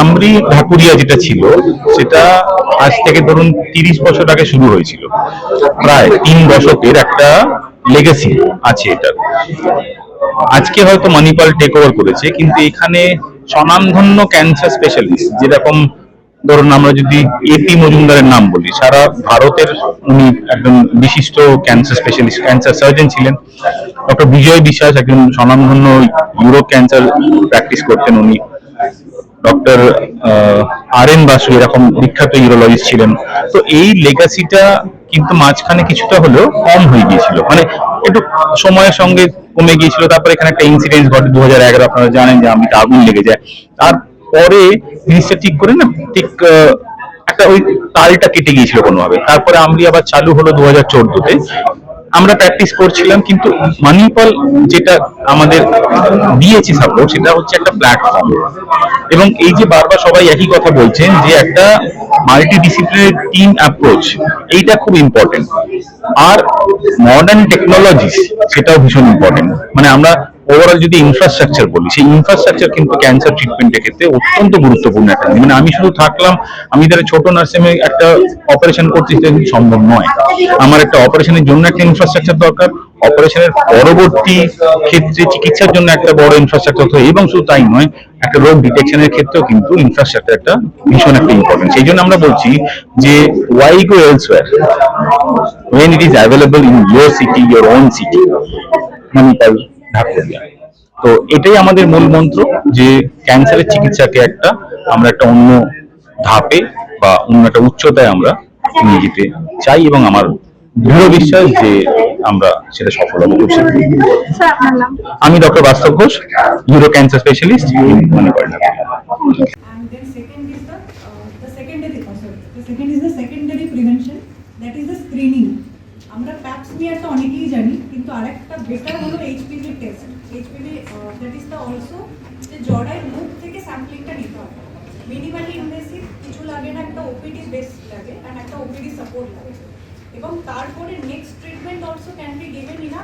আমরি ঢাকুরিয়া যেটা ছিল, সেটা আজ থেকে ধরুন তিরিশ বছর আগে শুরু হয়েছিল। প্রায় তিন দশকের একটা লেগেসি আছে এটা। আজকে হয়তো মানিপাল টেক ওভার করেছে, কিন্তু এখানে স্বনামধন্য ক্যান্সার স্পেশালিস্ট যেরকম ধরুন আমরা যদি এপি মজুমদারের নাম বলি, সারা ভারতের উনি একজন বিশিষ্ট ক্যান্সার স্পেশালিস্ট ক্যান্সার সার্জন ছিলেন। ডক্টর বিজয় বিশ্বাস, একজন স্বনামধন্য ইউরোপ ক্যান্সার প্র্যাকটিস করতেন উনি। ডক্টর আর এন বাসু, এরকম বিখ্যাত ইউরোলজিস্ট ছিলেন। তো এই লেগাসিটা কিন্তু মাঝখানে কিছুটা হলেও কম হয়ে গিয়েছিল। মানে একটু সময়ের সঙ্গে কমে গিয়েছিল। তারপরে এখানে একটা ইনসিডেন্ট ঘটে দু হাজার এগারো আপনারা জানেন যে আমি আগুন লেগে যায়। তারপরে জিনিসটা ঠিক করে না, ঠিক একটা ওই তালটা কেটে গিয়েছিল কোনোভাবে। তারপরে আমি আবার চালু হলো দু হাজার চোদ্দতে। আমরা প্র্যাকটিস করছিলাম, কিন্তু মানিপাল যেটা আমাদের দিয়েছে সাপোর্ট সেটা হচ্ছে একটা প্ল্যাটফর্ম এবং এই যে বারবার সবাই একই কথা বলছেন যে একটা মাল্টি ডিসিপ্লিনারি টিম অ্যাপ্রোচ এইটা খুব ইম্পর্টেন্ট আর মডার্ন টেকনোলজিস সেটাও ভীষণ ইম্পর্টেন্ট মানে আমরা ওভারঅল যদি ইনফ্রাস্ট্রাকচার বলি সেই ইনফ্রাস্ট্রাকচার কিন্তু ক্যান্সার ট্রিটমেন্টের ক্ষেত্রে অত্যন্ত গুরুত্বপূর্ণ একটা মানে আমি শুধু থাকলাম আমি তাহলে ছোট নার্সিংয়ে একটা অপারেশন করতে সেটা কিন্তু সম্ভব নয়। আমার একটা অপারেশনের জন্য একটা ইনফ্রাস্ট্রাকচার দরকার অপারেশনের পরবর্তী ক্ষেত্রে চিকিৎসার জন্য একটা বড় ইনফ্রাস্ট্রাকচার দরকার এবং শুধু তাই নয় একটা রোগ ডিটেকশনের ক্ষেত্রেও কিন্তু ইনফ্রাস্ট্রাকচার একটা ভীষণ একটা ইম্পর্টেন্ট সেই জন্য আমরা বলছি যে why go elsewhere when it is available in your city, your own city, Manipal Dhakuria তো এটাই আমাদের মূল মন্ত্র যে ক্যান্সারের চিকিৎসাকে একটা আমরা একটা অন্য ধাপে বা অন্য একটা উচ্চতায় আমরা নিয়ে যেতে চাই এবং আমার দৃঢ় বিশ্বাস যে আমরা সেটা সফল হব খুব শীঘ্রই। স্যার আপনার নাম আমি doctor Bastab Ghosh uro cancer specialist And then second uh, oh, sorry, the second is the secondary prevention, that is the screening. আমরা প্যাপ স্মিয়ারটা অনেকেই জানি, কিন্তু আরেকটা বেটার হলো HPV test HPV that is the also যে জরায়ের মুখ থেকে স্যাম্পলিংটা নিতে হবে। মিনিমালি ইনভেসিভ কিছু লাগে না, একটা ওপিডি বেস লাগে অ্যান্ড একটা ওপিডি সাপোর্ট লাগে। এবং তারপরে next treatment also can be given in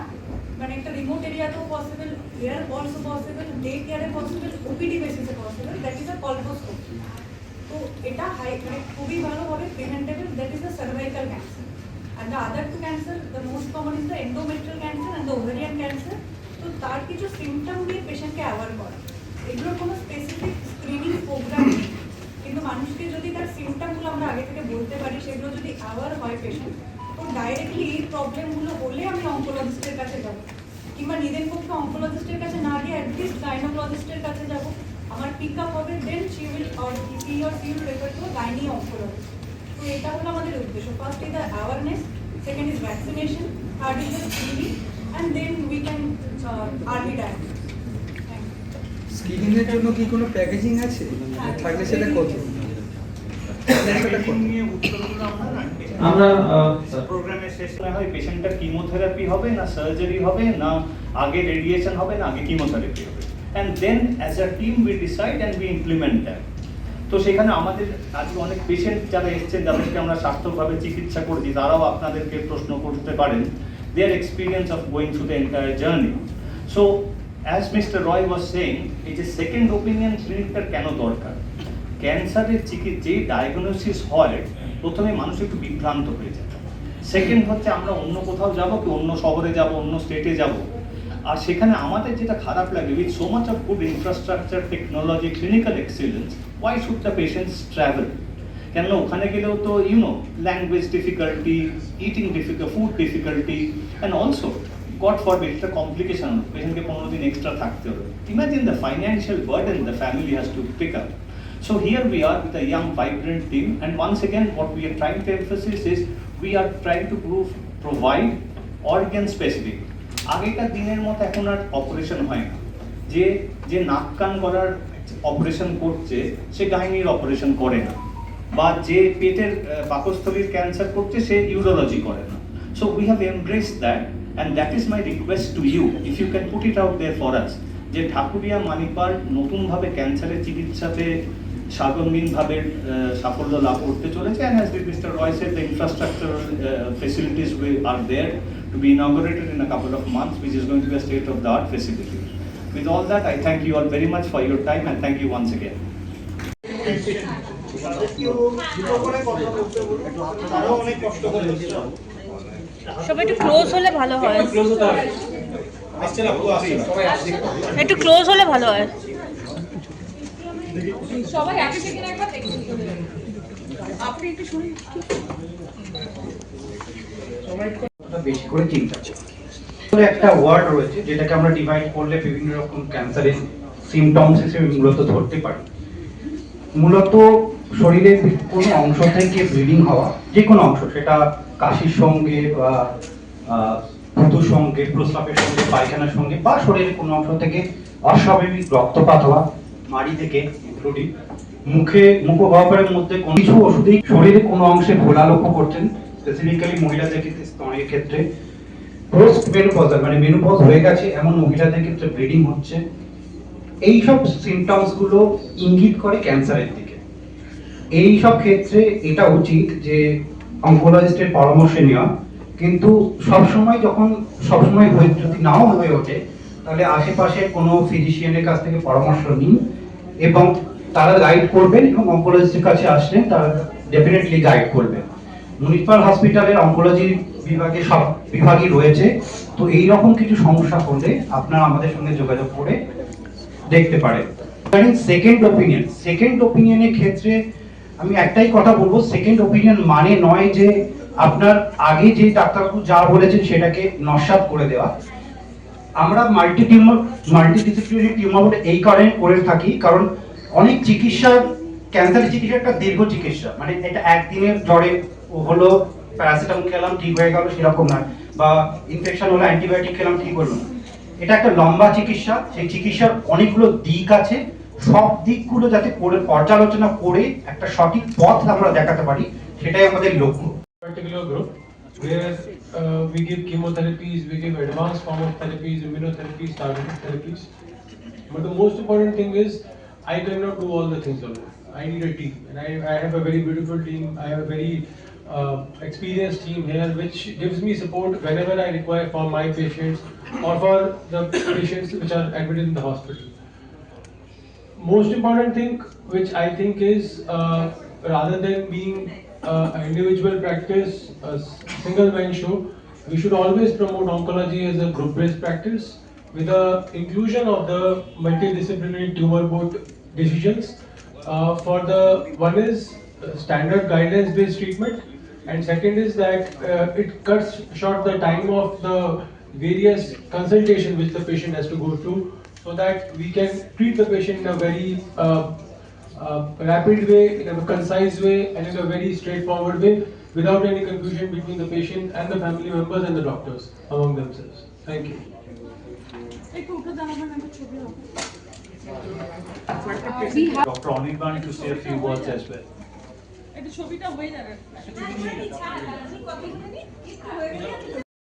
মানে একটা remote এরিয়াতেও possible air also possible day কেয়ারে পসিবল ওপিডি বেসিসে possible that is a colposcopy তো এটা হাই মানে খুবই ভালোভাবে preventable that is a cervical cancer and the other two cancer, the most common is the endometrial cancer and the ovarian cancer. তো তার কিছু সিমটম দিয়ে পেশেন্টকে অ্যাওয়ার করা। এগুলোর কোনো স্পেসিফিক স্ক্রিনিং প্রোগ্রাম নেই। কিন্তু মানুষকে যদি তার সিমটমগুলো আমরা আগে থেকে বলতে পারি, সেগুলো যদি অ্যাওয়ার হয় পেশেন্ট তো ডাইরেক্টলি এই প্রবলেমগুলো হলে আমি অঙ্কোলজিস্টের কাছে যাব। কিংবা নিজের পক্ষে অঙ্কোলজিস্টের কাছে না গিয়ে অ্যাটলিস্ট গাইনোকোলজিস্টের কাছে যাব। আমার পিক আপ হবে then she will or he or she will refer to gynae oncologist এটা হলো আমাদের উদ্দেশ্য। First is the awareness second is vaccination third is the screening and then we can early screening এর জন্য কি কোনো packaging আছে? থাকলে সেটা কত? আমরা প্রোগ্রামের শেষ না হয় পেশেন্টটার কিমোথেরাপি হবে না সার্জারি হবে না আগে রেডিয়েশন হবে না আগে কিমোথেরাপি হবে। And then as a team we decide and we implement that তো সেখানে আমাদের আজকে অনেক পেশেন্ট যারা এসছেন, যাদেরকে আমরা সার্থকভাবে চিকিৎসা করছি, তারাও আপনাদেরকে প্রশ্ন করতে পারেন। Their experience of going through the entire journey so as mister Roy was saying এই যে সেকেন্ড ওপিনিয়ন ক্লিনিকটার কেন দরকার? ক্যান্সারের চিকিৎসা ডায়াগনোসিস হয়, প্রথমে মানুষ একটু বিভ্রান্ত হয়ে যায়। সেকেন্ড হচ্ছে আমরা অন্য কোথাও যাব কি অন্য শহরে যাব, অন্য স্টেটে যাব? আর সেখানে আমাদের যেটা খারাপ লাগে with so much of good infrastructure technology clinical excellence why should the patients travel কেন ওখানে গেলেও তো you know language difficulty eating difficult food difficulty and also god for একটা কমপ্লিকেশন পেশেন্টকে পনেরো দিন এক্সট্রা থাকতে হবে। Imagine the financial burden the family has to pick up So here we are with a young, vibrant team, and once again, what we are trying to emphasize is we are trying to prove, provide organ specific. আগেকার দিনের মতো এখন আর operation হয় না। যে যে নাক কান করার অপারেশন করছে সে গাইনির অপারেশন করে না। বা যে পেটের পাকস্থলীর ক্যান্সার করছে সে ইউরোলজি করে না। So we have embrace that and that is my request to you if you can put it out there for us যে ঠাকুরিয়া মানিপাল নতুনভাবে ক্যান্সারের চিকিৎসাতে আহ, সাফল্য লাভ করতে চলেছে and as mister Roy said the facilities we are there to be inaugurated in a couple of months which is going to be a state of the art facility With all that, I thank you all very much for your time and thank you once again. সবাই একটু close হলে ভালো হয় একটু close হলে ভালো হয় সবাই একই সেকেন্ড একবার দেখে আপনি একটু শুনুন ওটা বেশি করে চিন্তা আসলে একটা ওয়ার্ড রয়েছে, যেটাকে আমরা ডিভাইড করলে বিভিন্ন রকম ক্যান্সারের সিমটমস হিসেবে মূলত ধরতে পারি। মূলত শরীরের কোনো অংশ থেকে ব্লিডিং হওয়া যে কোনো অংশ, সেটা কাশির সঙ্গে বা থুতুর সঙ্গে, প্রস্রাবের সঙ্গে, পায়খানার সঙ্গে, বা শরীরের কোনো অংশ থেকে অস্বাভাবিক রক্তপাত হওয়া, মাড়ি থেকে ইনক্লুডিং মুখে মুখগহ্বরের মধ্যে কিছু ওষুধেই শরীরে কোনো অংশে ভোলা লক্ষ্য করছেন স্পেসিফিক্যালি মহিলাদের ক্ষেত্রে, স্তনের ক্ষেত্রে পোস্ট মেনোপজাল মানে মেনোপজ হয়ে গেছে, এমন মহিলাদের ক্ষেত্রে ব্লিডিং হচ্ছে। এই সব সিমটমসগুলো ইঙ্গিত করে ক্যান্সারের দিকে। এই সব ক্ষেত্রে এটা উচিত যে অঙ্কোলজিস্টের পরামর্শ নেওয়া। কিন্তু সবসময় যখন, সবসময় হয়ে, যদি নাও হয়ে ওঠে, তাহলে আশেপাশে কোনো ফিজিশিয়ানের কাছ থেকে পরামর্শ নিন এবং তারা গাইড করবেন এবং অঙ্কোলজিস্টের কাছে আসলেন তারা ডেফিনেটলি গাইড করবেন। মিউনিসিপাল হসপিটালের অঙ্কোলজি বিভাগে সব বিভাগই রয়েছে। তো এই রকম কিছু সমস্যা হলে আপনারা আমাদের সঙ্গে যোগাযোগ করে দেখতে পারে সেকেন্ড ওপিনিয়ন সেকেন্ড ওপিনিয়নের ক্ষেত্রে আমি একটাই কথা বলব সেকেন্ড ওপিনিয়ন মানে নয় যে আপনার আগে যে ডাক্তারবাবু যা বলেছেন সেটাকে নস্বাত করে দেওয়া। আমরা multi tumour multi disciplinary tumour এই কারণে করে থাকি, কারণ অনেক চিকিৎসা ক্যান্সারের চিকিৎসা একটা দীর্ঘ চিকিৎসা। মানে এটা একদিনে জ্বরে হলো প্যারাসিটাম খেলাম ঠিক হয়ে গেল সেরকম নয়। বা ইনফেকশন হলো অ্যান্টিবায়োটিক খেলাম ঠিক হলো এটা একটা লম্বা চিকিৎসা সেই চিকিৎসার অনেকগুলো দিক আছে। সব দিকগুলো যাতে করে পর্যালোচনা করে একটা সঠিক পথ আমরা দেখাতে পারি সেটাই আমাদের লক্ষ্য। uh, But the most important thing is, I cannot do all the things alone. I need a team, and I, I have a very beautiful team. I have a very uh, experienced team here, which gives me support whenever I require for my patients or for the patients which are admitted in the hospital. most important thing which I think is uh, rather than being uh, an individual practice, a single man show, we should always promote oncology as a group based practice with the inclusion of the multidisciplinary tumor board decisions. Uh, for the one is uh, standard guidelines based treatment, and second is that uh, it cuts short the time of the various consultation which the patient has to go through so that we can treat the patient in a very uh, uh, rapid way, in a concise way, and in a very straightforward way without any confusion between the patient and the family members and the doctors among themselves. Thank you. Dr. Anirban to say a few words as well. ছবিটা হয়ে যাবে